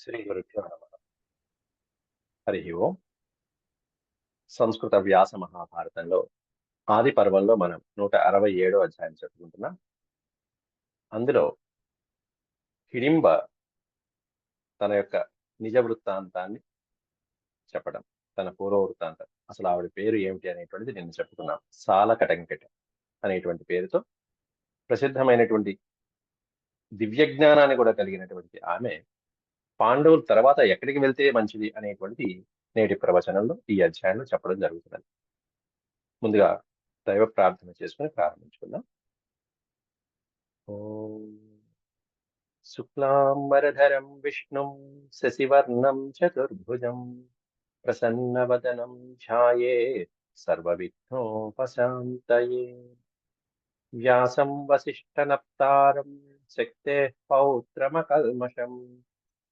శ్రీ నమ హరి ఓం. సంస్కృత వ్యాస మహాభారతంలో ఆది పర్వంలో మనం నూట అరవై ఏడో అధ్యాయం చెప్పుకుంటున్నాం అందులో హిడింబ తన యొక్క నిజ వృత్తాంతాన్ని చెప్పడం తన పూర్వ వృత్తాంతం అసలు ఆవిడ పేరు ఏమిటి అనేటువంటిది నేను చెప్పుకున్నాం. సాల కటంకెట అనేటువంటి పేరుతో ప్రసిద్ధమైనటువంటి దివ్య జ్ఞానాన్ని కూడా కలిగినటువంటి ఆమె పాండవుల తర్వాత ఎక్కడికి వెళ్తే మంచిది అనేటువంటి నేటి ప్రవచనంలో ఈ అధ్యాయంలో చెప్పడం జరుగుతున్నది. ముందుగా దైవ ప్రార్థన చేసుకుని ప్రారంభించుకుందాం. శుక్లాంబరధరం విష్ణుం శశివర్ణం చతుర్భుజం ప్రసన్నవదనం ఛాయే సర్వవిఘ్నోపశాంతయే. వ్యాసం వసిష్ఠనప్తారం శక్తే పౌత్రమకల్మషం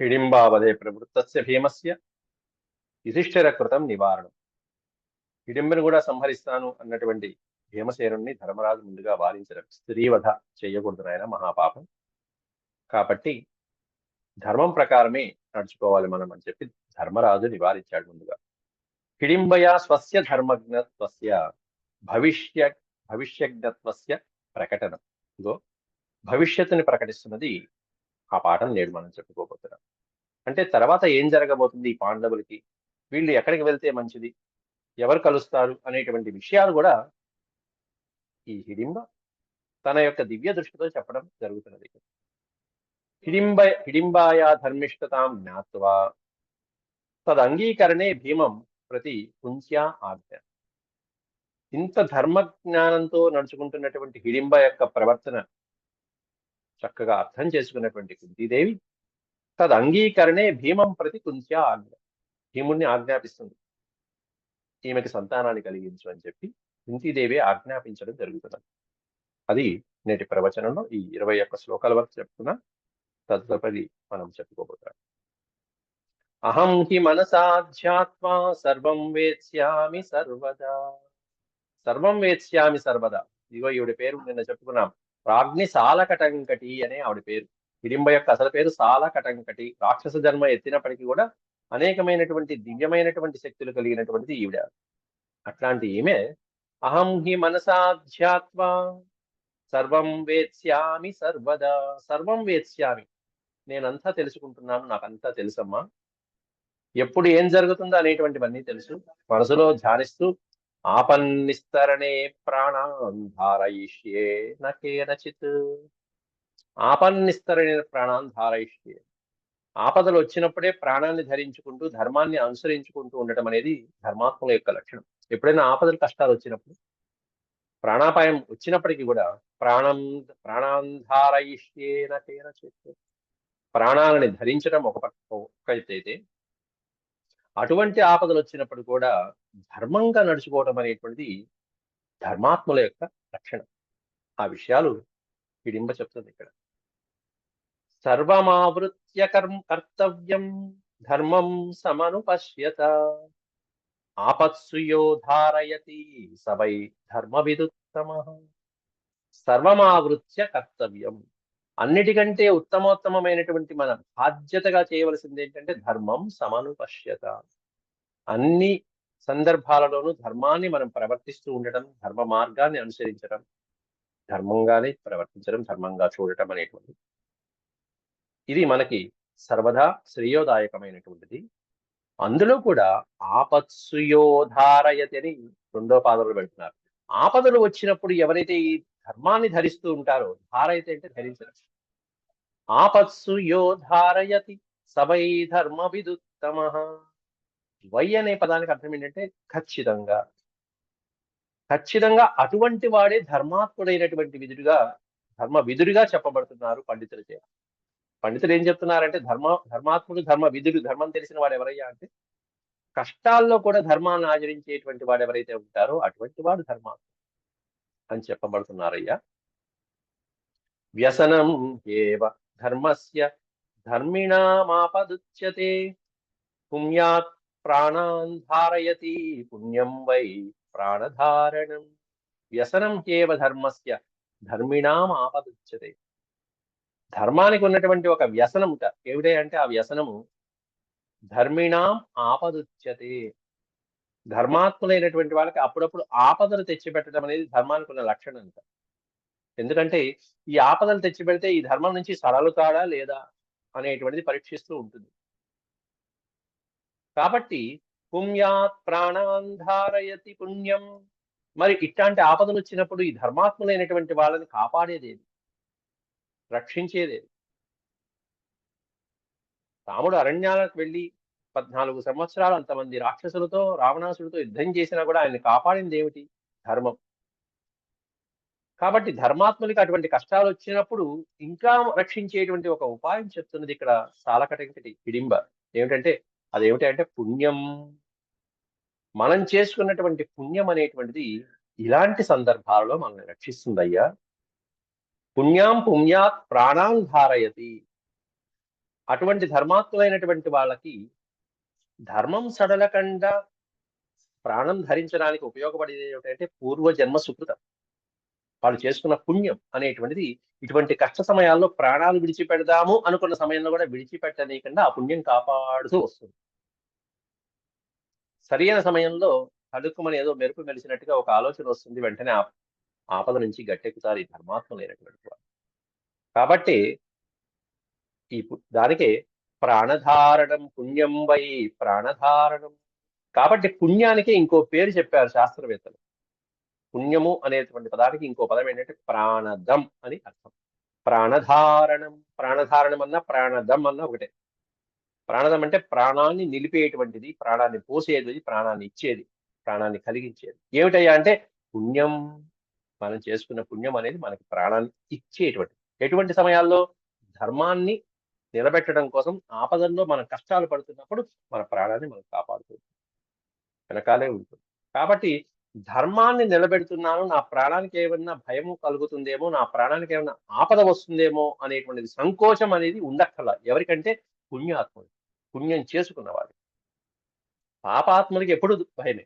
హిడింబావదే ప్రవృత్తస్య భీమస్య యుధిష్ఠిర కృతం నివారణం హిడింబను కూడా సంహరిస్తాను అన్నటువంటి భీమసేనుణ్ణి ధర్మరాజు ముందుగా వారించడం స్త్రీవధ చేయకూడదు ఆయన మహాపాపం. కాబట్టి ధర్మం ప్రకారమే నడుచుకోవాలి మనం అని చెప్పి ధర్మరాజు నివారించాడు ముందుగా. హిడింబయ స్వస్య ధర్మజ్ఞత్వస్య భవిష్య భవిష్యజ్ఞత్వస్య ప్రకటనం. ఇదో భవిష్యత్తుని ప్రకటిస్తున్నది ఆ పాఠం నేడు మనం చెప్పుకోబోతున్నాం. అంటే తర్వాత ఏం జరగబోతుంది ఈ పాండవులకి? వీళ్ళు ఎక్కడికి వెళ్తే మంచిది? ఎవరు కలుస్తారు? అనేటువంటి విషయాలు కూడా ఈ హిడింబ తన యొక్క దివ్య దృష్టితో చెప్పడం జరుగుతున్నది. హిడింబ హిడింబాయా ధర్మిష్టతాం జ్ఞాత్వా. తదంగీకరణే భీమం ప్రతి కుంత్యా ఆజ్ఞ. ఇంత ధర్మ జ్ఞానంతో నడుచుకుంటున్నటువంటి హిడింబ యొక్క ప్రవర్తన చక్కగా అర్థం చేసుకున్నటువంటి కుంతీదేవి. తద్ అంగీకరణే భీమం ప్రతి కుంత్యా ఆజ్ఞ భీముణ్ణి ఆజ్ఞాపిస్తుంది. ఈమెకి సంతానాన్ని కలిగించు అని చెప్పి కుంతీదేవి ఆజ్ఞాపించడం జరుగుతున్నది. అది నేటి ప్రవచనంలో ఈ ఇరవై ఒక్క శ్లోకాల వరకు చెప్తున్నా. తదుపరి మనం చెప్పుకోబోతున్నాం. అహం హి మనసాధ్యాత్మా సర్వం వేత్స్యామి సర్వదా. సర్వం వేత్స్యామి సర్వదా. ఇగో ఈవిడ పేరు నిన్న చెప్పుకున్నాం. రాజ్ఞి సాలకటంకటి అనే ఆవిడ పేరు. హిడింబ యొక్క అసలు పేరు సాలకటంకటి. రాక్షస జన్మ ఎత్తినప్పటికీ కూడా అనేకమైనటువంటి దివ్యమైనటువంటి శక్తులు కలిగినటువంటిది ఈవిడ. అట్లాంటి ఈమె అహం హి మనసాధ్యాత్మ సర్వం వేత్స్యామి సర్వదా. సర్వం వేత్స్యామి. నేనంతా తెలుసుకుంటున్నాను నాకంతా తెలుసమ్మా. ఎప్పుడు ఏం జరుగుతుందో అనేటువంటివన్నీ తెలుసు. మనసులో ధ్యానిస్తూ ఆపన్నిస్తరణే ప్రాణాన్ ధారయిష్యే నకేనచిత్ ఆపన్నిస్తరణే ప్రాణాన్ ధారయిష్యే. ఆపదలు వచ్చినప్పుడే ప్రాణాన్ని ధరించుకుంటూ ధర్మాన్ని అనుసరించుకుంటూ ఉండటం అనేది ధర్మాత్మల యొక్క లక్షణం. ఎప్పుడైనా ఆపదలు కష్టాలు వచ్చినప్పుడు ప్రాణాపాయం వచ్చినప్పటికీ కూడా ప్రాణం ప్రాణాంధారయిష్యే నకేనచిత్ ప్రాణాలని ధరించడం ఒక ఒకటైతే అటువంటి ఆపదలు వచ్చినప్పుడు కూడా ధర్మంగా నడుచుకోవడం అనేటువంటిది ధర్మాత్ముల యొక్క లక్షణం. ఆ విషయాలు పిడింబ చెప్తుంది ఇక్కడ. సర్వమావృత్య కర్మ కర్తవ్యం ధర్మం సమనుపశ్యత. ఆపత్సు ధారయతి సవై ధర్మ విదుత్తమ సర్వమావృత్య కర్తవ్యం. అన్నిటికంటే ఉత్తమోత్తమైనటువంటి మన బాధ్యతగా చేయవలసింది ఏంటంటే ధర్మం సమనుపశ్యత. అన్ని సందర్భాలలోనూ ధర్మాన్ని మనం ప్రవర్తిస్తూ ఉండటం ధర్మ మార్గాన్ని అనుసరించడం ధర్మంగానే ప్రవర్తించడం ధర్మంగా చూడటం అనేటువంటిది. ఇది మనకి సర్వదా శ్రేయోదాయకమైనటువంటిది. అందులో కూడా ఆపత్సుయోధారయతి అని రెండో పాదములు పెడుతున్నారు. ఆపదలు వచ్చినప్పుడు ఎవరైతే ఈ ధర్మాన్ని ధరిస్తూ ఉంటారు ధారైతే అంటే ధరించడం ఆపత్సు యో ధారయతి సవై ధర్మ విదుత్తమ. వై అనే పదానికి అర్థం ఏంటంటే ఖచ్చితంగా. ఖచ్చితంగా అటువంటి వాడే ధర్మాత్ముడైనటువంటి విధుడిగా ధర్మ విధుడిగా చెప్పబడుతున్నారు పండితుల చేత. పండితులు ఏం చెప్తున్నారంటే ధర్మ ధర్మాత్ముడు ధర్మ విధుడు ధర్మం తెలిసిన వాడు ఎవరయ్యా అంటే కష్టాల్లో కూడా ధర్మాన్ని ఆచరించేటువంటి వాడు ఎవరైతే ఉంటారో అటువంటి వాడు ధర్మాత్ముడు. అని చెప్పబడుతున్నారయ్యా. వ్యసనం ఏవ ధర్మస్య ధర్మిణామాపదుచ్యతే. పుణ్యాత్ ప్రాణాన్ ధారయతి పుణ్యం వై ప్రాణధారణం. వ్యసనం ఏవ ధర్మస్య ధర్మిణాం ఆపదుచ్యతే ధర్మానికి ఉన్నటువంటి ఒక వ్యసనం ఉంట ఏమిటే అంటే ఆ వ్యసనము ధర్మిణాం ఆపదుచ్యతే. ధర్మాత్ములైనటువంటి వాళ్ళకి అప్పుడప్పుడు ఆపదలు తెచ్చిపెట్టడం అనేది ధర్మానికి ఉన్న లక్షణం అంట ఎందుకంటే ఈ ఆపదలు తెచ్చిపెడితే ఈ ధర్మం నుంచి సరళుతాడా లేదా అనేటువంటిది పరీక్షిస్తూ ఉంటుంది. కాబట్టి పుణ్యాత్ ప్రాణాంధారయతి పుణ్యం. మరి ఇట్లాంటి ఆపదలు వచ్చినప్పుడు ఈ ధర్మాత్ములైనటువంటి వాళ్ళని కాపాడేదేది? రక్షించేదేది? రాముడు అరణ్యాలకు వెళ్ళి పద్నాలుగు సంవత్సరాలు అంతమంది రాక్షసులతో రావణాసుడితో యుద్ధం చేసినా కూడా ఆయన్ని కాపాడింది ఏమిటి? ధర్మం. కాబట్టి ధర్మాత్ములకి అటువంటి కష్టాలు వచ్చినప్పుడు ఇంకా రక్షించేటువంటి ఒక ఉపాయం చెప్తున్నది ఇక్కడ సాలకటంకటి హిడింబ. ఏమిటంటే అదేమిటి అంటే పుణ్యం. మనం చేసుకున్నటువంటి పుణ్యం అనేటువంటిది ఇలాంటి సందర్భాలలో మనల్ని రక్షిస్తుందయ్యా. పుణ్యాం పుణ్యాత్ ప్రాణాం ధారయతి. అటువంటి ధర్మాత్ములైనటువంటి వాళ్ళకి ధర్మం సడలకుండా ప్రాణం ధరించడానికి ఉపయోగపడేది ఏమిటంటే పూర్వజన్మ సుకృతం. వాళ్ళు చేసుకున్న పుణ్యం అనేటువంటిది ఇటువంటి కష్ట సమయాల్లో ప్రాణాలు విడిచిపెడదాము అనుకున్న సమయంలో కూడా విడిచిపెట్టనీయకుండా ఆ పుణ్యం కాపాడుతూ వస్తుంది. సరైన సమయంలో తడుక్కుమని ఏదో మెరుపు మెలిసినట్టుగా ఒక ఆలోచన వస్తుంది వెంటనే ఆపద నుంచి గట్టెక్కుతారు ఈ ధర్మాత్మలైనటువంటి వారు కాబట్టి ఈ దానికే ప్రాణధారణం పుణ్యం వై ప్రాణధారణం. కాబట్టి పుణ్యానికి ఇంకో పేరు చెప్పారు శాస్త్రవేత్తలు. పుణ్యము అనేటువంటి పదానికి ఇంకో పదం ఏంటంటే ప్రాణదం అని అర్థం. ప్రాణధారణం ప్రాణధారణం అన్న ప్రాణదం అన్న ఒకటే. ప్రాణదం అంటే ప్రాణాన్ని నిలిపేటువంటిది ప్రాణాన్ని పోసేది ప్రాణాన్ని ఇచ్చేది ప్రాణాన్ని కలిగించేది. ఏమిటయ్యా అంటే పుణ్యం మనం చేసుకున్న పుణ్యం అనేది మనకి ప్రాణాన్ని ఇచ్చేటువంటి ఎటువంటి సమయాల్లో ధర్మాన్ని నిలబెట్టడం కోసం ఆపదల్లో మనం కష్టాలు పడుతున్నప్పుడు మన ప్రాణాన్ని మనం కాపాడుతుంది వెనకాలే ఉంటుంది. కాబట్టి ధర్మాన్ని నిలబెడుతున్నాను నా ప్రాణానికి ఏమన్నా భయం కలుగుతుందేమో నా ప్రాణానికి ఏమన్నా ఆపద వస్తుందేమో అనేటువంటిది సంకోచం అనేది ఉండక్కల ఎవరికంటే పుణ్యాత్ముడు పుణ్యం చేసుకున్నవాడు. పాపాత్ముడికి ఎప్పుడు భయమే.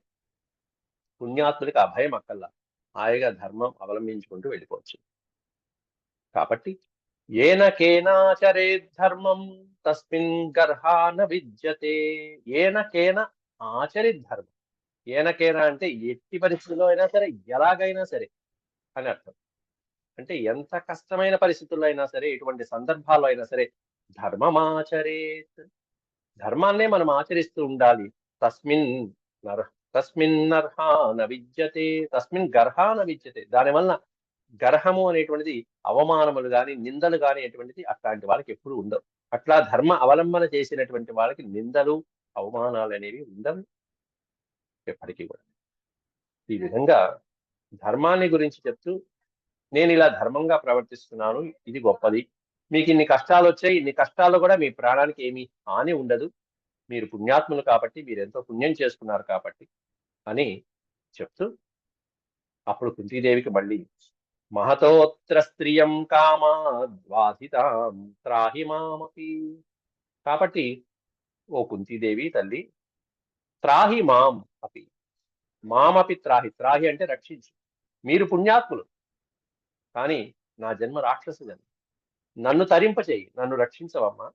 పుణ్యాత్ముడికి ఆ భయం అక్కల్లా హాయిగా ధర్మం అవలంబించుకుంటూ వెళ్ళిపోవచ్చు. కాబట్టి ఏన కేనాచరే ధర్మం తస్మిన్ గర్హాన విద్యతే ఏన కేన ఆచరి ధర్మం ఏనకేనా అంటే ఎట్టి పరిస్థితుల్లో అయినా సరే ఎలాగైనా సరే అని అర్థం. అంటే ఎంత కష్టమైన పరిస్థితుల్లో అయినా సరే ఎటువంటి సందర్భాల్లో అయినా సరే ధర్మమాచరేత్. ధర్మాన్నే మనం ఆచరిస్తూ ఉండాలి. తస్మిన్ నర్ తస్మిన్ నర్హాన విద్యతే తస్మిన్ గర్హాన విద్యతే. దానివల్ల గర్హము అనేటువంటిది అవమానములు కానీ నిందలు కానీ అటువంటిది అట్లాంటి వాళ్ళకి ఎప్పుడు ఉండవు. అట్లా ధర్మ అవలంబన చేసినటువంటి వాళ్ళకి నిందలు అవమానాలు అనేవి ఉండవు. ఎప్పటికీ కూడా. ఈ విధంగా ధర్మాన్ని గురించి చెప్తూ నేను ఇలా ధర్మంగా ప్రవర్తిస్తున్నాను ఇది గొప్పది. మీకు ఇన్ని కష్టాలు వచ్చాయి ఇన్ని కష్టాల్లో కూడా మీ ప్రాణానికి ఏమీ హాని ఉండదు. మీరు పుణ్యాత్ములు కాబట్టి మీరు ఎంతో పుణ్యం చేసుకున్నారు కాబట్టి అని చెప్తూ అప్పుడు కుంతీదేవికి మళ్ళీ మహతోత్ర స్త్రియం కామాద్వాధితాం త్రాహి మామపి. కాబట్టి ఓ కుంతీదేవి తల్లి త్రాహి మాం అపి. మామపి త్రాహి. త్రాహి అంటే రక్షించు. మీరు పుణ్యాత్ములు. కానీ నా జన్మ రాక్షస జన్మ నన్ను తరింపచేయి. నన్ను రక్షించవమ్మా.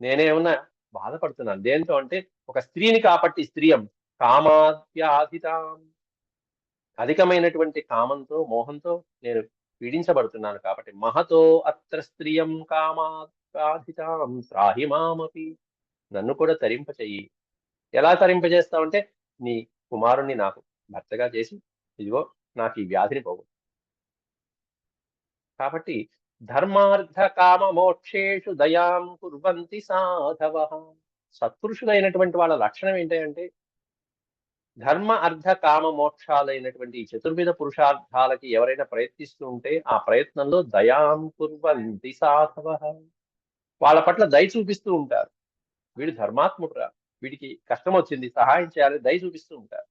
నేనేమన్నా బాధపడుతున్నాను. దేంతో అంటే ఒక స్త్రీని కాబట్టి స్త్రీయం కామాద్యాధితాం అధికమైనటువంటి కామంతో మోహంతో నేను పీడించబడుతున్నాను కాబట్టి మహతో అత్ర స్త్రియం కామాధితాం త్రాహి మామపి. నన్ను కూడా తరింపచేయి. ఎలా తరింపజేస్తావంటే నీ కుమారుణ్ణి నాకు భర్తగా చేసి ఇదిగో నాకు ఈ వ్యాధిని పోగు. కాబట్టి ధర్మార్థ కామ మోక్షేషు దయాం కుర్వంతి సాధవ. సత్పురుషులైనటువంటి వాళ్ళ లక్షణం ఏంటంటే ధర్మ అర్థ కామ మోక్షాలైనటువంటి ఈ చతుర్విధ పురుషార్థాలకి ఎవరైనా ప్రయత్నిస్తూ ఉంటే ఆ ప్రయత్నంలో దయాం కుర్వంతి సాధవ. వాళ్ళ పట్ల దయ చూపిస్తూ ఉంటారు. వీడు ధర్మాత్ముడురా. వీడికి కష్టం వచ్చింది సహాయం చేయాలి దయ చూపిస్తూ ఉంటారు.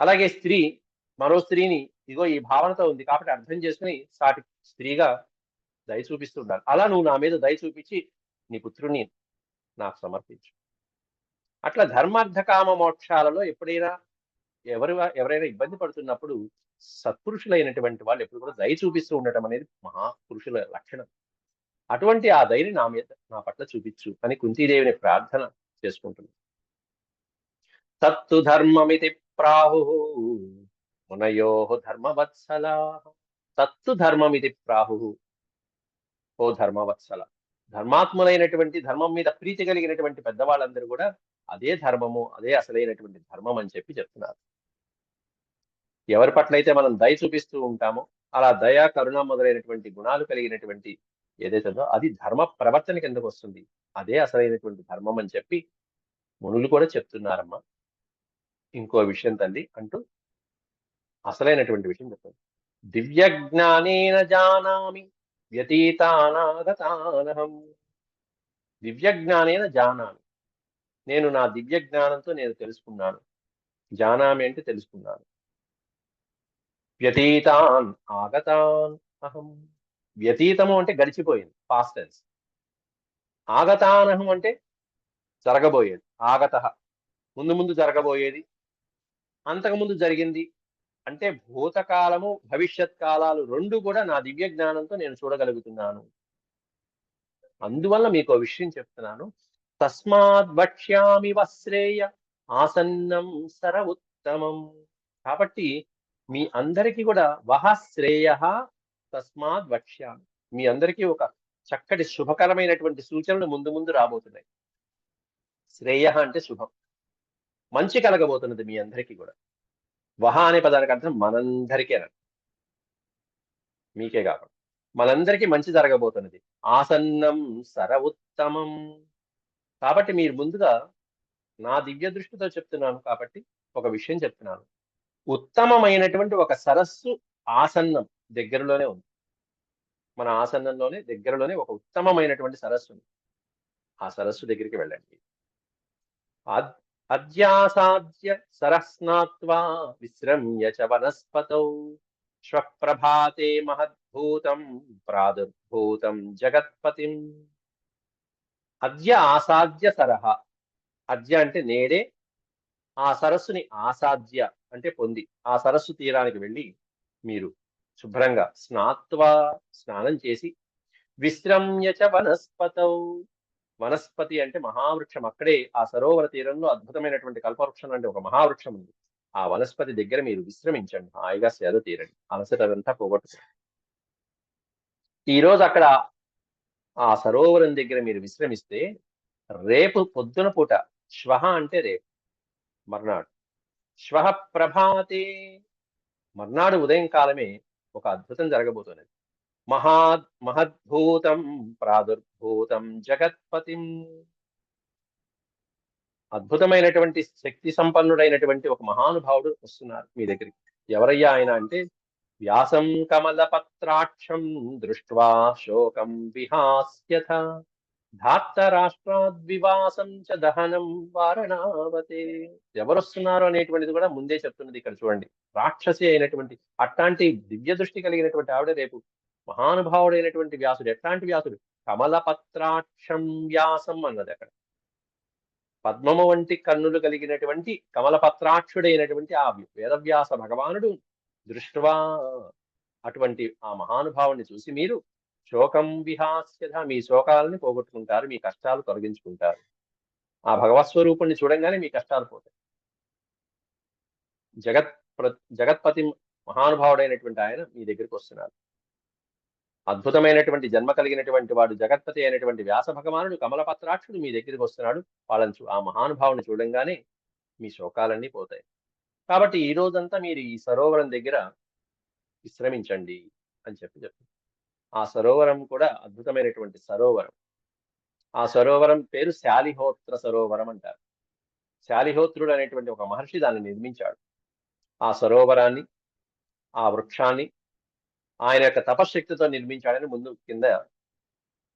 అలాగే స్త్రీ మరో స్త్రీని ఇదిగో ఈ భావనతో ఉంది కాబట్టి అర్థం చేసుకుని సాటి స్త్రీగా దయ చూపిస్తూ ఉండాలి. అలా నువ్వు నా మీద దయ చూపించి నీ పుత్రుని నాకు సమర్పించు. అట్లా ధర్మార్థ కామ మోక్షాలలో ఎప్పుడైనా ఎవరు ఎవరైనా ఇబ్బంది పడుతున్నప్పుడు సత్పురుషులైనటువంటి వాళ్ళు ఎప్పుడు కూడా దయ చూపిస్తూ ఉండటం అనేది మహాపురుషుల లక్షణం. అటువంటి ఆ దయని నా మీద నా పట్ల చూపించు అని కుంతీదేవిని ప్రార్థన చేసుకుంటుంది. తత్తు ధర్మమితి ప్రాహు మునయో ధర్మవత్సల. తత్తు ధర్మమితి ప్రాహు ఓ ధర్మవత్సల. ధర్మాత్ములైనటువంటి ధర్మం మీద ప్రీతి కలిగినటువంటి పెద్దవాళ్ళందరూ కూడా అదే ధర్మము అదే అసలైనటువంటి ధర్మం అని చెప్పి చెప్తున్నారు. ఎవరి పట్ల అయితే మనం దయ చూపిస్తూ ఉంటామో అలా దయ కరుణ మొదలైనటువంటి గుణాలు కలిగినటువంటి ఏదైతుందో అది ధర్మ ప్రవర్తన కిందకు వస్తుంది. అదే అసలైనటువంటి ధర్మం అని చెప్పి మునులు కూడా చెప్తున్నారమ్మా. ఇంకో విషయం తల్లి అంటూ అసలైనటువంటి విషయం చెప్తుంది దివ్య జ్ఞానేన జానామి వ్యతీతానాగతానహం. దివ్య జ్ఞానేన జానామి. నేను నా దివ్య జ్ఞానంతో నేను తెలుసుకున్నాను. జానామి అంటే తెలుసుకున్నాను. వ్యతీతాన్ ఆగతాన్ అహం. వ్యతీతము అంటే గడిచిపోయింది పాస్ట్ టెన్స్ ఆగతానహం అంటే జరగబోయేది ఆగత. ముందు ముందు జరగబోయేది అంతకుముందు జరిగింది. అంటే భూతకాలము భవిష్యత్ కాలాలు రెండు కూడా నా దివ్య జ్ఞానంతో నేను చూడగలుగుతున్నాను. అందువల్ల మీకు విషయం చెప్తున్నాను. తస్మాత్ వక్ష్యామి వశ్రేయ. ఆసన్నం సర ఉత్తమం కాబట్టి మీ అందరికీ కూడా వహ శ్రేయ తస్మాత్ వక్ష్యామి. మీ అందరికీ ఒక చక్కటి శుభకరమైనటువంటి సూచనలు ముందు ముందు రాబోతున్నాయి. శ్రేయ అంటే శుభం. మంచి కలగబోతున్నది మీ అందరికీ కూడా. వహ అనే పదానికి అర్థం మనందరికీ అనండి. మీకే కాకుండా. మనందరికీ మంచి జరగబోతున్నది. ఆసన్నం సర ఉత్తమం కాబట్టి మీరు ముందుగా నా దివ్య దృష్టితో చెప్తున్నాను కాబట్టి ఒక విషయం చెప్తున్నాను. ఉత్తమమైనటువంటి ఒక సరస్సు ఆసన్నం దగ్గరలోనే ఉంది. మన ఆసన్నంలోనే దగ్గరలోనే ఒక ఉత్తమమైనటువంటి సరస్సు ఉంది. ఆ సరస్సు దగ్గరికి వెళ్ళండి. అద్యాసాద్య సరస్నాత్వా విశ్రమ్య చ వనస్పతౌ శ్వప్రభాతే మహద్భూతం ప్రాదుర్భూతం జగత్పతిం అద్య ఆసాధ్య సరహ. అద్య అంటే నేడే ఆ సరస్సుని ఆసాధ్య అంటే పొంది. ఆ సరస్సు తీరానికి వెళ్ళి మీరు శుభ్రంగా స్నాత్వా స్నానం చేసి విశ్రమ్యచ వనస్పతౌ. వనస్పతి అంటే మహావృక్షం. అక్కడే ఆ సరోవర తీరంలో అద్భుతమైనటువంటి కల్పవృక్షం అంటే ఒక మహావృక్షం ఉంది. ఆ వనస్పతి దగ్గర మీరు విశ్రమించండి. హాయిగా సేద తీరండి. అలసటదంతా పోగొట్టుకోండి. ఈ రోజు అక్కడ ఆ సరోవరం దగ్గర మీరు విశ్రమిస్తే రేపు పొద్దున పూట శ్వహ అంటే రేపు మర్నాడు. శ్వహ ప్రభాతే. మర్నాడు ఉదయం కాలమే ఒక అద్భుతం జరగబోతున్నది. మహా మహద్భూతం ప్రాదుర్భూతం జగత్పతిం. అద్భుతమైనటువంటి శక్తి సంపన్నుడైనటువంటి ఒక మహానుభావుడు వస్తున్నారు మీ దగ్గరికి. ఎవరయ్యా ఆయన అంటే వ్యాసం కమలపత్రాక్షం దృష్ట్వా శోకం విహాస్యథ. ధాత్త రాష్ట్రాద్వివాసం చ దహనం వారణావతే. ఎవరొస్తున్నారు అనేటువంటిది కూడా ముందే చెప్తున్నది ఇక్కడ చూడండి. రాక్షసి అయినటువంటి అట్లాంటి దివ్య దృష్టి కలిగినటువంటి ఆవిడ రేపు మహానుభావుడైనటువంటి వ్యాసుడు. ఎట్లాంటి వ్యాసుడు? కమల పత్రాక్షం వ్యాసం అన్నది అక్కడ. పద్మము వంటి కన్నులు కలిగినటువంటి కమల పత్రాక్షుడైనటువంటి ఆ వేదవ్యాస భగవానుడు దృష్ట్వా. అటువంటి ఆ మహానుభావుని చూసి మీరు శోకం విహాస్యత మీ శోకాలని పోగొట్టుకుంటారు మీ కష్టాలు తొలగించుకుంటారు. ఆ భగవత్ స్వరూపుణ్ణి చూడంగానే మీ కష్టాలు పోతాయి. జగత్ జగత్పతి మహానుభావుడైనటువంటి ఆయన మీ దగ్గరికి వస్తున్నారు అద్భుతమైనటువంటి జన్మ కలిగినటువంటి వాడు జగత్పతి అయినటువంటి వ్యాస భగవానుడు కమలపత్రాక్షుడు మీ దగ్గరికి వస్తున్నాడు. వాళ్ళని చూ ఆ మహానుభావుని చూడంగానే మీ శోకాలన్నీ పోతాయి. కాబట్టి ఈ రోజంతా మీరు ఈ సరోవరం దగ్గర విశ్రమించండి అని చెప్పి చెప్పి ఆ సరోవరం కూడా అద్భుతమైనటువంటి సరోవరం. ఆ సరోవరం పేరు శాలిహోత్ర సరోవరం అంటారు. శాలిహోత్రుడు అనేటువంటి ఒక మహర్షి దాన్ని నిర్మించాడు. ఆ సరోవరాన్ని ఆ వృక్షాన్ని ఆయన యొక్క తపశ్శక్తితో నిర్మించాడని ముందు కింద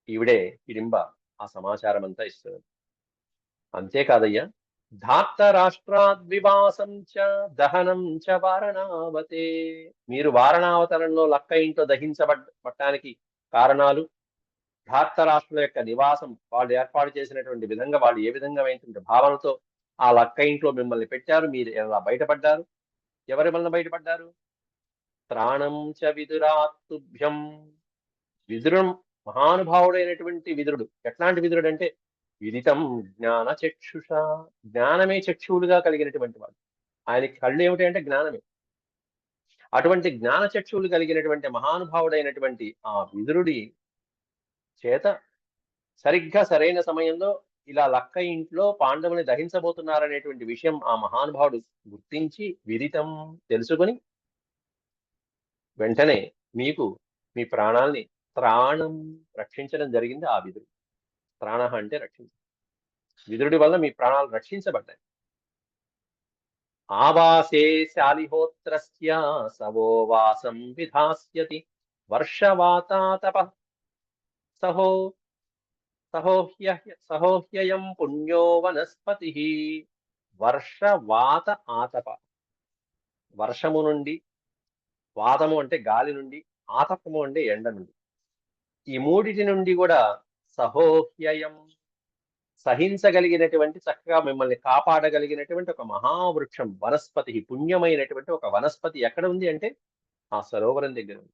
ఈవిడే హిడింబ ఆ సమాచారం అంతా ఇస్తుంది. అంతేకాదయ్యా ధాత్తరాష్ట్రాద్వివాసం చ దహనం చ వారణావతే. మీరు వారణావతరంలో లక్క ఇంట్లో దహించబడటానికి కారణాలు? ధాత్త రాష్ట్రుల యొక్క నివాసం వాళ్ళు ఏర్పాటు చేసినటువంటి విధంగా వాళ్ళు ఏ విధంగా భావనతో ఆ లక్క ఇంట్లో మిమ్మల్ని పెట్టారు? మీరు ఎలా బయటపడ్డారు? ఎవరి వలన బయటపడ్డారు? త్రాణం చ విదురాత్తుభ్యం. విదురం మహానుభావుడైనటువంటి విదురుడు. ఎట్లాంటి విదురుడు అంటే విదితం జ్ఞాన చక్షుష. జ్ఞానమే చక్షువులుగా కలిగినటువంటి వాడు. ఆయన కళ్ళు ఏమిటి అంటే జ్ఞానమే. అటువంటి జ్ఞాన చక్షువులు కలిగినటువంటి మహానుభావుడైనటువంటి ఆ విదురుడి చేత సరిగ్గా సరైన సమయంలో ఇలా లక్క ఇంట్లో పాండవుని దహించబోతున్నారనేటువంటి విషయం ఆ మహానుభావుడు గుర్తించి విదితం తెలుసుకొని వెంటనే మీకు మీ ప్రాణాల్ని త్రాణం రక్షించడం జరిగింది ఆ విధుడు ప్రాణ అంటే రక్షించ విదురుడి వల్ల మీ ప్రాణాలు రక్షించబడ్డాయి. ఆవాసే శాలిహోత్రస్య సవోవాసం విధాస్యతి వర్షవాతాతప సహో సహోహ్య సహోహ్యయం పుణ్యో వనస్పతి. వర్షవాత ఆతప వర్షము నుండి వాతము అంటే గాలి నుండి ఆతపము అంటే ఎండ నుండి. ఈ మూడిటి నుండి కూడా సహోహ్యయం. సహించగలిగినటువంటి చక్కగా మిమ్మల్ని కాపాడగలిగినటువంటి ఒక మహావృక్షం వనస్పతి పుణ్యమైనటువంటి ఒక వనస్పతి ఎక్కడ ఉంది అంటే ఆ సరోవరం దగ్గర ఉంది.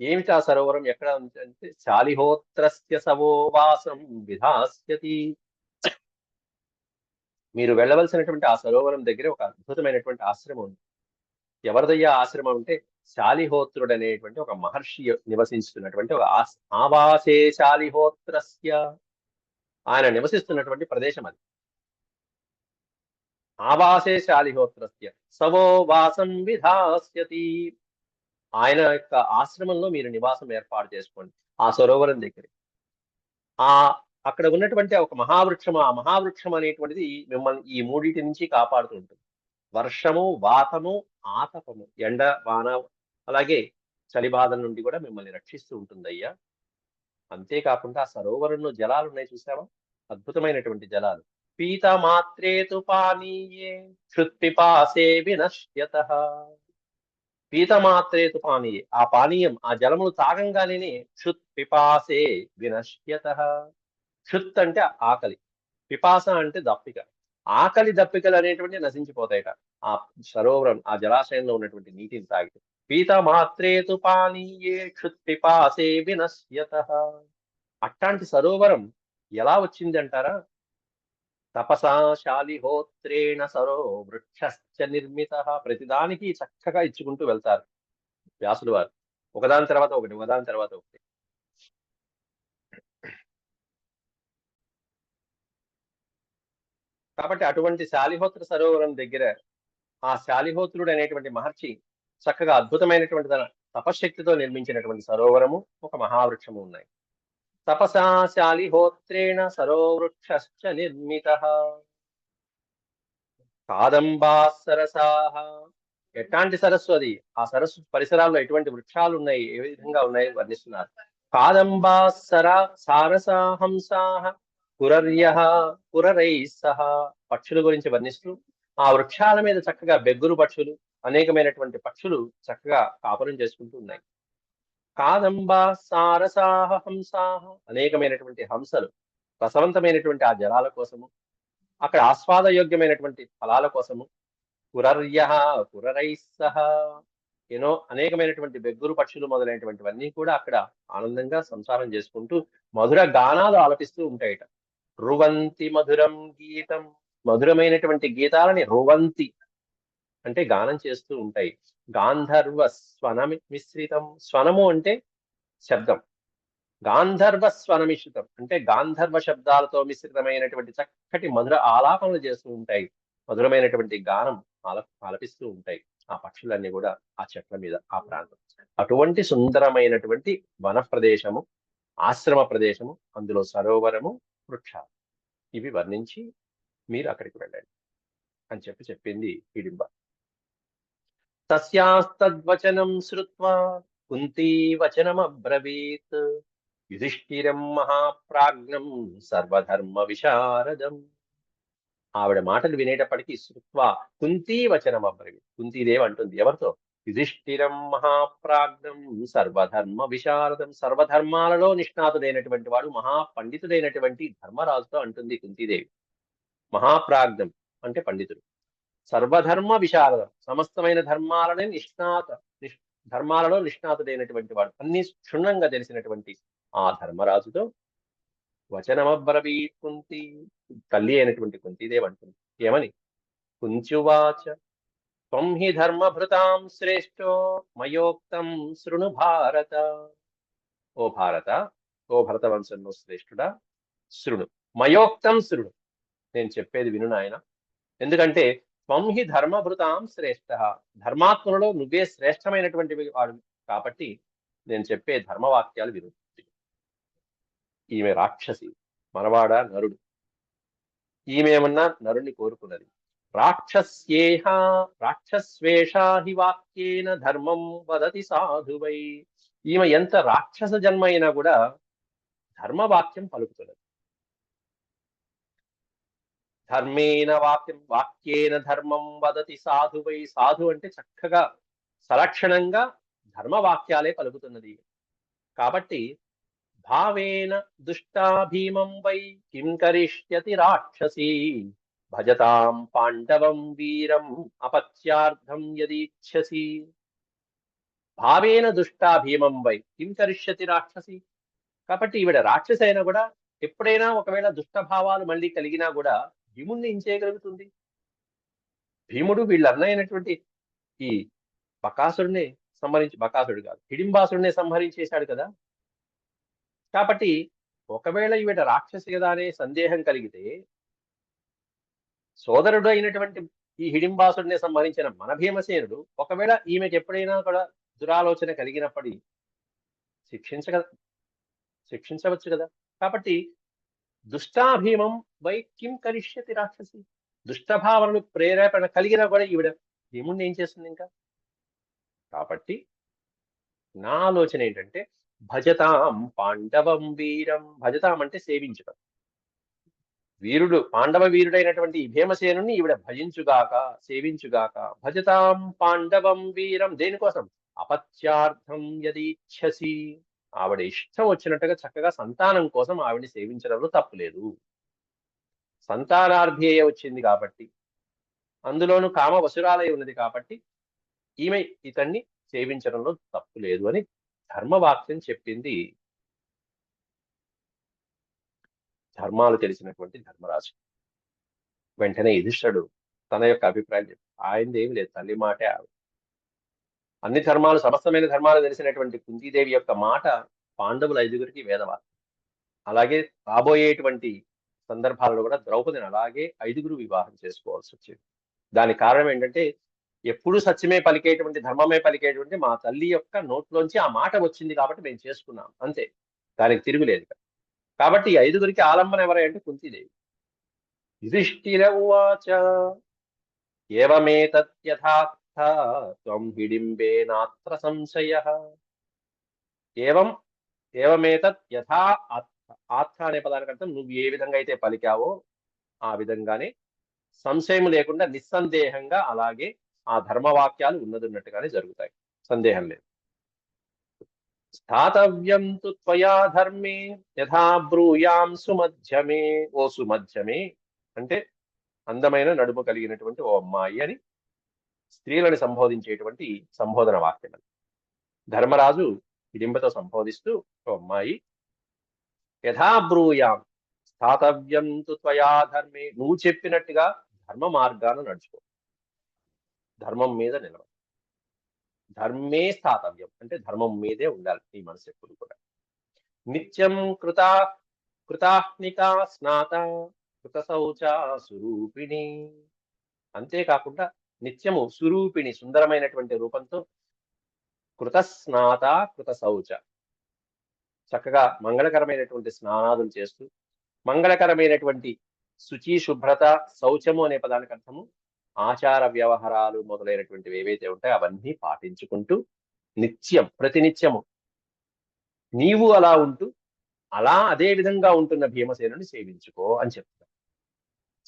ఏమిటి ఆ సరోవరం ఎక్కడ ఉంది అంటే శాలిహోత్రస్య సవోవాసం విధాస్యతి. మీరు వెళ్ళవలసినటువంటి ఆ సరోవరం దగ్గర ఒక అద్భుతమైనటువంటి ఆశ్రమం ఉంది. ఎవరిదయ్యా ఆశ్రమం అంటే శాలిహోత్రుడు అనేటువంటి ఒక మహర్షి నివసిస్తున్నటువంటి ఒక ఆవాసే శాలిహోత్రస్య. ఆయన నివసిస్తున్నటువంటి ప్రదేశం అది. ఆవాసే శాలిహోత్రస్య. సవో వాసం విధాస్యతి. ఆయన యొక్క ఆశ్రమంలో మీరు నివాసం ఏర్పాటు చేసుకోండి ఆ సరోవరం దగ్గర. ఆ అక్కడ ఉన్నటువంటి ఒక మహావృక్షం ఆ మహావృక్షం అనేటువంటిది మిమ్మల్ని ఈ మూడింటి నుంచి కాపాడుతూ ఉంటుంది. వర్షము వాతము ఆతపము ఎండ వాన అలాగే చలి బాధల నుండి కూడా మిమ్మల్ని రక్షిస్తూ ఉంటుంది అయ్యా అంతేకాకుండా ఆ సరోవరంలో జలాలు ఉన్నాయి చూసావా? అద్భుతమైనటువంటి జలాలు. పీత మాత్రేతు పానీయే క్షుత్పిపాసే వినశ్యత. పీత మాత్రేతు పానీయే ఆ పానీయం ఆ జలములు తాగంగానే క్షుత్ పిపాసే వినశ్యత. క్షుత్ అంటే ఆకలి. పిపాస అంటే దప్పిక. ఆకలి దప్పికలు అనేటువంటి నశించిపోతాయట. ఆ సరోవరం ఆ జలాశయంలో ఉన్నటువంటి నీటిని తాగితే. పీత మాత్రేతు పానీయే క్షుత్ పిపాసే వినశ్యత. అట్లాంటి సరోవరం ఎలా వచ్చింది అంటారా తపసా శాలిహోత్రేణ సరో వృక్షశ్చ నిర్మిత. ప్రతిదానికి చక్కగా ఇచ్చుకుంటూ వెళ్తారు వ్యాసులు వారు. ఒకదాని తర్వాత ఒకటి ఒకదాని తర్వాత ఒకటి. కాబట్టి అటువంటి శాలిహోత్ర సరోవరం దగ్గర ఆ శాలిహోత్రుడు అనేటువంటి మహర్షి చక్కగా అద్భుతమైనటువంటి తన తపశక్తితో నిర్మించినటువంటి సరోవరము ఒక మహావృక్షము ఉన్నాయి. తపసా శాలిహోత్రేణ సరోవృక్షశ్చ నిర్మిత. కాదంబా సరసాహ ఎట్లాంటి సరస్సు అది? ఆ సరస్సు పరిసరాల్లో ఎటువంటి వృక్షాలు ఉన్నాయి? ఏ విధంగా ఉన్నాయి? వర్ణిస్తున్నారు. కాదంబా సర సారసాహంసాహ పురర్య పురరై సహ పక్షుల గురించి వర్ణిస్తూ ఆ వృక్షాల మీద చక్కగా బెగ్గురు పక్షులు అనేకమైనటువంటి పక్షులు చక్కగా కాపురం చేసుకుంటూ ఉన్నాయి. కాదంబా సారసాహ హంసాహ అనేకమైనటువంటి హంసలు రసవంతమైనటువంటి ఆ జలాల కోసము అక్కడ ఆస్వాదయోగ్యమైనటువంటి ఫలాల కోసము పురర్య పురరై సహ ఎన్నో అనేకమైనటువంటి బెగ్గురు పక్షులు మొదలైనటువంటివన్నీ కూడా అక్కడ ఆనందంగా సంసారం చేసుకుంటూ మధుర గానాలు ఆలపిస్తూ ఉంటాయట. రువంతి మధురం గీతం మధురమైనటువంటి గీతాలని రువంతి అంటే గానం చేస్తూ ఉంటాయి. గాంధర్వ స్వనమి మిశ్రితం. స్వనము అంటే శబ్దం. గాంధర్వ స్వనమిశ్రితం అంటే గాంధర్వ శబ్దాలతో మిశ్రితమైనటువంటి చక్కటి మధుర ఆలాపనలు చేస్తూ ఉంటాయి. మధురమైనటువంటి గానం ఆల ఆలపిస్తూ ఉంటాయి. ఆ పక్షులన్నీ కూడా ఆ చెట్ల మీద ఆ ప్రాంతం. అటువంటి సుందరమైనటువంటి వన ప్రదేశము ఆశ్రమ ప్రదేశము అందులో సరోవరము వృక్షాలు. ఇవి వర్ణించి మీరు అక్కడికి వెళ్ళండి అని చెప్పి చెప్పింది హిడింబ తస్యాస్తద్వచనం శ్రుత్వా కుంతీ వచనమబ్రవీత్. యుధిష్ఠిరం మహాప్రాజ్ఞం సర్వధర్మ విశారదం. ఆవిడ మాటలు వినేటప్పటికీ శృత్వా కుంతీ వచనం అబ్రవీత్ కుంతీదేవి అంటుంది ఎవరితో? యుధిష్ఠిరం మహాప్రాజ్ఞం సర్వధర్మ విశారదం. సర్వధర్మాలలో నిష్ణాతుడైనటువంటి వాడు మహాపండితుడైనటువంటి ధర్మరాజుతో అంటుంది కుంతీదేవి. మహాప్రాజ్ఞం అంటే పండితుడు. సర్వధర్మ విశారదం సమస్తమైన ధర్మాలనే నిష్ణాత నిష్- ధర్మాలలో నిష్ణాతుడైనటువంటి వాడు. అన్ని క్షుణ్ణంగా తెలిసినటువంటి ఆ ధర్మరాజుతో వచనమబ్రవీత్ కుంతి తల్లి అయినటువంటి కుంతీదేవి అంటుంది. ఏమని? కుంచువాచ త్వం హి ధర్మభృతాం శ్రేష్టో మయోక్తం శృణు భారత. ఓ భారత ఓ భరత వంశంలో శ్రేష్ఠుడా శృణు. మయోక్తం శృణు. నేను చెప్పేది విను నాయన. ఎందుకంటే త్వం హి ధర్మభృతాం శ్రేష్ఠ ధర్మాత్మలో నువ్వే శ్రేష్టమైనటువంటి వాడు కాబట్టి నేను చెప్పే ధర్మవాక్యాలు విను. ఈమె రాక్షసి మనవాడ నరుడు. ఈమె ఏమన్నా నరుణ్ణి కోరుకున్నది. రాక్షస్యేహ రాక్షస్వేషాహి వాక్యేన ధర్మం వదతి సాధువై. ఈమె ఎంత రాక్షస జన్మ అయినా కూడా ధర్మవాక్యం పలుకుతున్నది. ధర్మేన వాక్యం వాక్యేన ధర్మం వదతి సాధువై సాధు అంటే చక్కగా సలక్షణంగా ధర్మవాక్యాలే పలుకుతున్నది. కాబట్టి భావేన దుష్టాభీమం వై కిం కరిష్యతి రాక్షసీ? భజతాం పాండవం వీరం అపత్యార్థం యదీచ్ఛసి? భావేన దుష్టాభీమం వై కిం కరిష్యతి రాక్షసి? కాబట్టి ఈవిడ రాక్షసి అయినా కూడా ఎప్పుడైనా ఒకవేళ దుష్టభావాలు మళ్ళీ కలిగినా కూడా భీముణ్ణి ఏం చేయగలుగుతుంది? భీముడు వీళ్ళ అన్నయ్యనటువంటి ఈ బకాసుడిని సంహరించి బకాసుడు కాదు హిడింబాసుడిని సంహరించేశాడు కదా. కాబట్టి ఒకవేళ ఈవిడ రాక్షసి కదా అనే సందేహం కలిగితే సోదరుడు అయినటువంటి ఈ హిడింబాసుడిని సంహరించిన మన భీమసేనుడు ఒకవేళ ఈమెకి ఎప్పుడైనా కూడా దురాలోచన కలిగినప్పటి శిక్షించగ శిక్షించవచ్చు కదా. కాబట్టి దుష్టాభీమం వై కిం కరిష్యతి రాక్షసి దుష్టభావనలు ప్రేరేపణ కలిగినా కూడా ఈవిడ. భీముడిని ఏం చేస్తుంది ఇంకా? కాబట్టి నా ఆలోచన ఏంటంటే భజతాం పాండవం వీరం. భజతాం అంటే సేవించడం. వీరుడు పాండవ వీరుడైనటువంటి ఈ భీమసేనుని ఈవిడ భజించుగాక సేవించుగాక భజతాం పాండవం వీరం దేనికోసం? అపత్యార్థం యదీచ్ఛసి. ఆవిడ ఇష్టం వచ్చినట్టుగా చక్కగా సంతానం కోసం ఆవిడని సేవించడంలో తప్పులేదు సంతానార్థి అయ్యే వచ్చింది కాబట్టి అందులోనూ కామ వసురాలై ఉన్నది కాబట్టి ఈమె ఇతన్ని సేవించడంలో తప్పు లేదు అని ధర్మవాక్యం చెప్పింది. ధర్మాలు తెలిసినటువంటి ధర్మరాజు. వెంటనే యుధిష్ఠుడు తన యొక్క అభిప్రాయం చెప్పి ఆయనది ఏమి లేదు తల్లి మాటే ఆవిడ. అన్ని ధర్మాలు సమస్తమైన ధర్మాలు తెలిసినటువంటి కుంతీదేవి యొక్క మాట పాండవుల ఐదుగురికి వేదవారు అలాగే రాబోయేటువంటి సందర్భాలలో కూడా ద్రౌపదిని అలాగే ఐదుగురు వివాహం చేసుకోవాల్సి వచ్చింది. దానికి కారణం ఏంటంటే ఎప్పుడు సత్యమే పలికేటువంటి ధర్మమే పలికేటువంటి మా తల్లి యొక్క నోట్లోంచి ఆ మాట వచ్చింది కాబట్టి మేము చేసుకున్నాం అంతే. దానికి తిరుగులేదు కాబట్టి ఈ ఐదుగురికి ఆలంబన ఎవరంటే అంటే కుంతీదేవి. యుధిష్ఠిర ఉవాచ ఏవమేతత్యథార్థ త్వం హిడింబేనాత్ర సంశయ ఏవం ఏవమేతత్ యథా ఆత్మ అనే పదానికి అర్థం నువ్వు ఏ విధంగా అయితే పలికావో ఆ విధంగానే సంశయం లేకుండా నిస్సందేహంగా అలాగే ఆ ధర్మవాక్యాలు ఉన్నదిన్నట్టుగానే జరుగుతాయి. సందేహం లేదు. స్థాతవ్యం తు త్వయా ధర్మే యథా బ్రూయాం సుమధ్యమే ఓ సుమధ్యమే అంటే అందమైన నడుము కలిగినటువంటి ఓ అమ్మాయి అని స్త్రీలను సంబోధించేటువంటి సంబోధన వాక్యం అది. ధర్మరాజు హిడింబతో సంబోధిస్తూ ఓ అమ్మాయి యథాబ్రూయాం స్థాతవ్యం త్వయా ధర్మే నువ్వు చెప్పినట్టుగా ధర్మ మార్గాన నడుచుకో. ధర్మం మీద నిలవ. ధర్మే స్థాతవ్యం అంటే ధర్మం మీదే ఉండాలి నీ మనసు ఎప్పుడు కూడా. నిత్యం కృతా కృతాహ్నిక స్నాత కృత శౌచ స్వరూపిణి. అంతేకాకుండా నిత్యము సురూపిణి సుందరమైనటువంటి రూపంతో కృతస్నాత కృత శౌచ చక్కగా మంగళకరమైనటువంటి స్నానాదులు చేస్తూ మంగళకరమైనటువంటి శుచి శుభ్రత శౌచము అనే పదానికి అర్థము ఆచార వ్యవహారాలు మొదలైనటువంటివి ఏవైతే ఉంటాయో అవన్నీ పాటించుకుంటూ నిత్యం ప్రతినిత్యము నీవు అలా ఉంటూ అలా అదే విధంగా ఉంటున్న భీమసేనుని సేవించుకో అని చెప్తారు.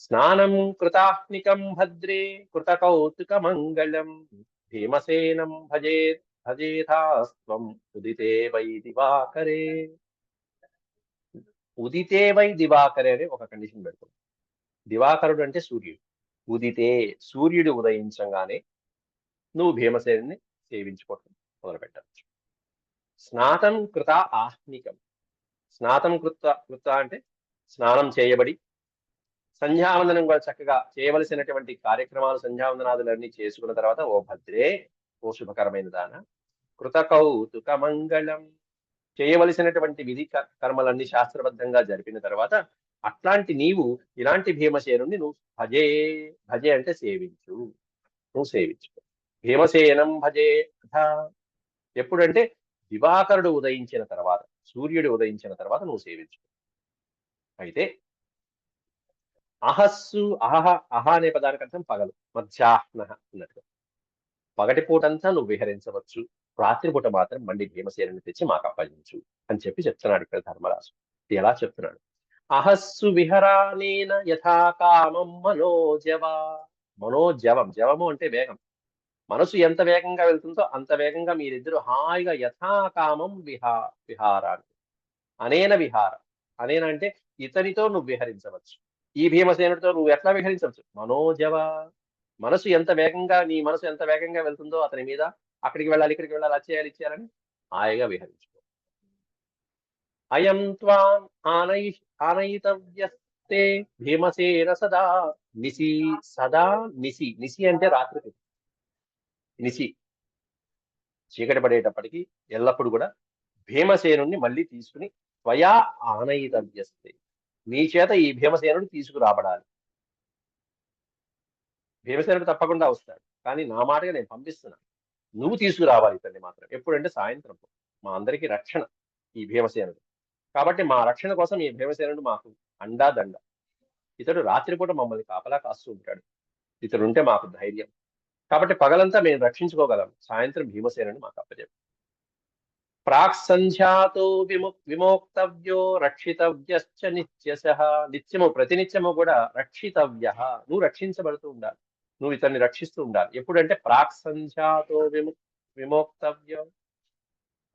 స్నానం కృతాహ్నికం భద్రే కృత మంగళం భీమసేనం భజే భజేథాస్త్వం ఉదితే వై దివాకరే. ఉదితే వై దివాకరే అనే ఒక కండిషన్ పెడుతుంది దివాకరుడు అంటే సూర్యుడు. ఉదితే సూర్యుడు ఉదయించగానే నువ్వు భీమసేనుని సేవించుకోవటం మొదలు పెట్టచ్చు స్నాతం కృత ఆహ్నికం స్నాతం కృత కృత అంటే స్నానం చేయబడి సంధ్యావందనం కూడా చక్కగా చేయవలసినటువంటి కార్యక్రమాలు సంధ్యావందనాదులన్నీ చేసుకున్న తర్వాత ఓ భద్రే ఓ శుభకరమైన దాన కృత మంగళం చేయవలసినటువంటి విధి క- కర్మలన్నీ శాస్త్రబద్ధంగా జరిపిన తర్వాత అట్లాంటి నీవు ఇలాంటి భీమసేనుని నువ్వు భజే భజే అంటే సేవించు. నువ్వు సేవించు భీమసేనం భజే అథ ఎప్పుడంటే దివాకరుడు ఉదయించిన తర్వాత సూర్యుడు ఉదయించిన తర్వాత నువ్వు సేవించు అయితే అహస్సు అహహ అహ అనే పదానికి అర్థం పగలు. మధ్యాహ్న అన్నట్టుగా. పగటి పూటంతా నువ్వు విహరించవచ్చు. రాత్రిపూట మాత్రం మళ్ళీ భీమసేనని తెచ్చి మాకు అప్పగించు అని చెప్పి చెప్తున్నాడు ఇక్కడ ధర్మరాజు. ఎలా చెప్తున్నాడు? అహస్సు విహరానేన యథాకామం మనోజవ. మనోజవం జవము అంటే వేగం. మనసు ఎంత వేగంగా వెళ్తుందో అంత వేగంగా మీరిద్దరు హాయిగా యథాకామం విహా విహారాన్ని. అనేన విహార. అనేన అంటే ఇతనితో నువ్వు విహరించవచ్చు. ఈ భీమసేనుడితో నువ్వు ఎట్లా విహరించవచ్చు? మనోజవ మనసు ఎంత వేగంగా నీ మనసు ఎంత వేగంగా వెళ్తుందో అతని మీద అక్కడికి వెళ్ళాలి ఇక్కడికి వెళ్ళాలి అచ్చేయాలి ఇచ్చేయాలని ఆయగా హాయిగా విహరించుకో అయం త్వాం ఆనై ఆనయితవ్యస్తే భీమసేన సదా నిసి సదా నిసి నిసి అంటే రాత్రికి. నిసి చీకటి పడేటప్పటికీ ఎల్లప్పుడు కూడా భీమసేనుణ్ణి మళ్ళీ తీసుకుని స్వయా ఆనయితవ్యస్తే. నీ చేత ఈ భీమసేనుడు తీసుకురాబడాలి. భీమసేనుడు తప్పకుండా వస్తాడు. కానీ నా మాటగా నేను పంపిస్తున్నాను నువ్వు తీసుకురావాలి ఇతన్ని మాత్రం. ఎప్పుడంటే సాయంత్రం. మా అందరికీ రక్షణ ఈ భీమసేనుడు. కాబట్టి మా రక్షణ కోసం ఈ భీమసేనుడు మాకు అండా దండ. ఇతడు రాత్రిపూట మమ్మల్ని కాపలా కాస్తూ ఉంటాడు. ఇతడు ఉంటే మాకు ధైర్యం. కాబట్టి పగలంతా మేము రక్షించుకోగలం. సాయంత్రం భీమసేనుని మాకు అప్పచెప్పాం. ప్రాక్ సంధ్యాతో విము విమోక్తవ్యో రక్షితవ్యశ్చ నిత్యశ. నిత్యము ప్రతినిత్యము కూడా రక్షితవ్య. నువ్వు రక్షించబడుతూ ఉండాలి. నువ్వు ఇతన్ని రక్షిస్తూ ఉండాలి. ఎప్పుడంటే ప్రాక్ సంధ్యాతో విము విమోక్తవ్యం.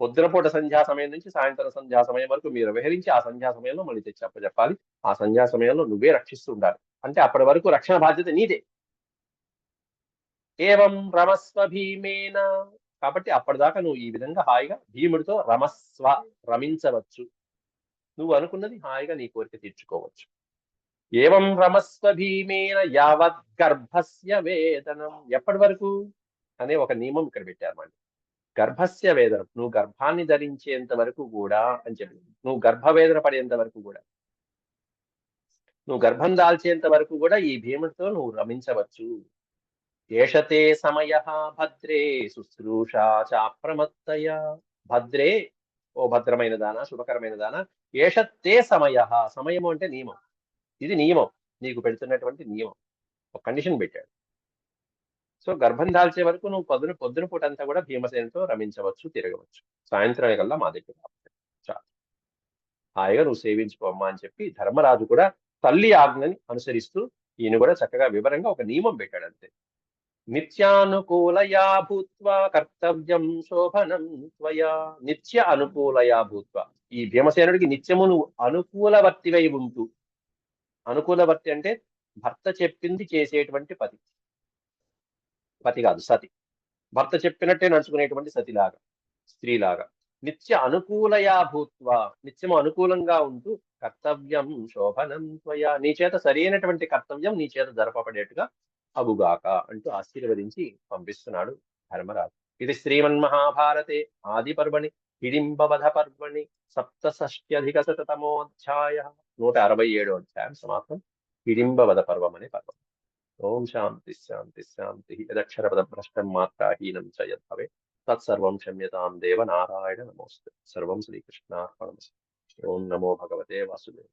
పొద్దునపూట సంధ్యా సమయం నుంచి సాయంత్రం సంధ్యా సమయం వరకు మీరు విహరించి ఆ సంధ్యా సమయంలో మళ్ళీ తెచ్చి చెప్పాలి ఆ సంధ్యా సమయంలో నువ్వే రక్షిస్తూ ఉండాలి. అంటే అప్పటి వరకు రక్షణ బాధ్యత నీదే. ఏవం రమస్వ భీమేన కాబట్టి అప్పటిదాకా నువ్వు ఈ విధంగా హాయిగా భీముడితో రమస్వ రమించవచ్చు. నువ్వు అనుకున్నది హాయిగా నీ కోరిక తీర్చుకోవచ్చు. ఏవం రమస్వ భీమేన యావత్ గర్భస్య వేదనం. ఎప్పటి వరకు? అనే ఒక నియమం ఇక్కడ పెట్టారు గర్భస్య వేదనం. నువ్వు గర్భాన్ని ధరించేంత వరకు కూడా అని చెప్పి. నువ్వు గర్భవేదన పడేంత వరకు కూడా. నువ్వు గర్భం దాల్చేంత వరకు కూడా ఈ భీముడితో నువ్వు రమించవచ్చు. ఏషతే సమయ భద్రే శుశ్రూషా చాప్రమత్తయ. భద్రే ఓ భద్రమైన దాన శుభకరమైన దాన. ఏషతే సమయ సమయము అంటే నియమం. ఇది నియమం. నీకు పెడుతున్నటువంటి నియమం. ఒక కండిషన్ పెట్టాడు. సో గర్భం దాల్చే వరకు నువ్వు పొద్దున పొద్దున పూట అంతా కూడా భీమసేనతో రమించవచ్చు తిరగవచ్చు. సాయంత్రం కల్లా మా దగ్గర చాలు. హాయిగా నువ్వు సేవించుకోమ్మా అని చెప్పి ధర్మరాజు కూడా తల్లి ఆజ్ఞని అనుసరిస్తూ ఈయన కూడా చక్కగా వివరంగా ఒక నియమం పెట్టాడు అంతే. నిత్యానుకూలయా భూత్వా కర్తవ్యం శోభనం త్వయా. నిత్య అనుకూలయా భూత్వా ఈ భీమసేనుడికి నిత్యము నువ్వు అనుకూలవర్తివై ఉంటూ అనుకూలవర్తి అంటే భర్త చెప్పింది చేసేటువంటి పతి. పతి కాదు సతి. భర్త చెప్పినట్టే నడుచుకునేటువంటి సతిలాగా స్త్రీలాగా. నిత్య అనుకూలయా భూత్వా నిత్యము అనుకూలంగా ఉంటూ కర్తవ్యం శోభనం త్వయా. నీ చేత సరైనటువంటి కర్తవ్యం నీ చేత జరపబడేట్టుగా అగుగాక అంటూ ఆశీర్వదించి పంపిస్తున్నాడు ధర్మరాజు. ఇది శ్రీమన్మహాభారతే ఆది పర్వణి హిడింబవధ పర్వణి సప్తషష్ట్యధిక శతమోధ్యాయ నూట అరవై ఏడో అధ్యాయం సమాప్తం. హిడింబవధ పర్వం. అనే పర్వం ఓం శాంతి శాంతి శాంతి. యదక్షరపద భ్రష్టం మాత్రాహీనం చ యద్భవే. తత్సర్వం క్షమ్యతాం దేవ నారాయణ నమోస్తు. సర్వం శ్రీకృష్ణార్పణమస్తు. ఓం నమో భగవతే వాసుదేవ.